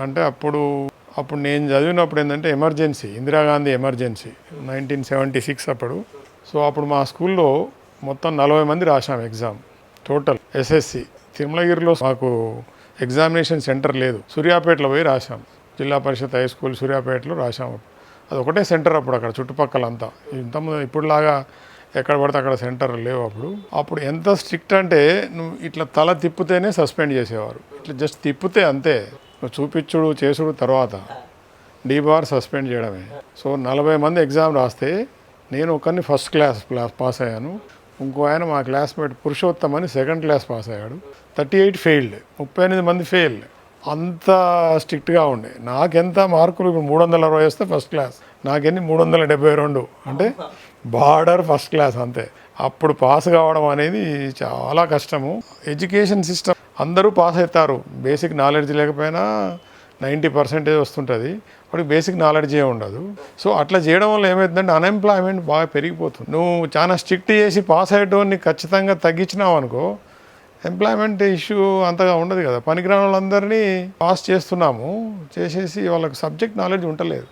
అంటే అప్పుడు అప్పుడు నేను చదివినప్పుడు ఏంటంటే emergency Indira Gandhi emergency nineteen seventy six అప్పుడు. సో అప్పుడు మా స్కూల్లో మొత్తం నలభై మంది రాసాం ఎగ్జామ్ టోటల్. ఎస్ఎస్సి తిరుమలగిరిలో మాకు ఎగ్జామినేషన్ సెంటర్ లేదు. సూర్యాపేటలో పోయి రాసాం జిల్లా పరిషత్ హై స్కూల్ సూర్యాపేటలో రాసాం అది ఒకటే సెంటర్ అప్పుడు అక్కడ చుట్టుపక్కల అంతా ఇంతకుముందు ఇప్పుడులాగా ఎక్కడ పడితే అక్కడ సెంటర్ లేవు అప్పుడు. అప్పుడు ఎంత స్ట్రిక్ట్ అంటే నువ్వు ఇట్లా తల తిప్పితేనే సస్పెండ్ చేసేవారు. ఇట్లా జస్ట్ తిప్పితే అంతే. నువ్వు చూపించుడు చేసుడు తర్వాత డీ బార్ సస్పెండ్ చేయడమే. సో నలభై మంది ఎగ్జామ్ రాస్తే నేను ఒకరిని ఫస్ట్ క్లాస్ క్లాస్ పాస్ అయ్యాను. ఇంకో ఆయన మా క్లాస్మేట్ పురుషోత్తమ్ అని సెకండ్ క్లాస్ పాస్ అయ్యాడు. థర్టీ ఎయిట్ ఫెయిల్డ్ ముప్పై ఎనిమిది మంది ఫెయిల్ అంత స్ట్రిక్ట్గా ఉండే. నాకెంత మార్కులు? ఇప్పుడు మూడు వందల అరవై వస్తే ఫస్ట్ క్లాస్ నాకెన్ని? మూడు వందల డెబ్బై రెండు. అంటే బార్డర్ ఫస్ట్ క్లాస్ అంతే. అప్పుడు పాస్ కావడం అనేది చాలా కష్టము. ఎడ్యుకేషన్ సిస్టమ్ అందరూ పాస్ అవుతారు. బేసిక్ నాలెడ్జ్ లేకపోయినా నైంటీ పర్సెంటేజ్ వస్తుంటుంది. వాడికి బేసిక్ నాలెడ్జే ఉండదు. సో అట్లా చేయడం వల్ల ఏమవుతుందంటే అన్ఎంప్లాయ్మెంట్ బాగా పెరిగిపోతుంది. నువ్వు చాలా స్ట్రిక్ట్ చేసి పాస్ అయ్యేటోని ఖచ్చితంగా తగ్గించినావు అనుకో ఎంప్లాయ్మెంట్ ఇష్యూ అంతగా ఉండదు కదా. పనికిరాని వాళ్ళందరినీ పాస్ చేస్తున్నాము. చేసేసి వాళ్ళకి సబ్జెక్ట్ నాలెడ్జ్ ఉండలేదు.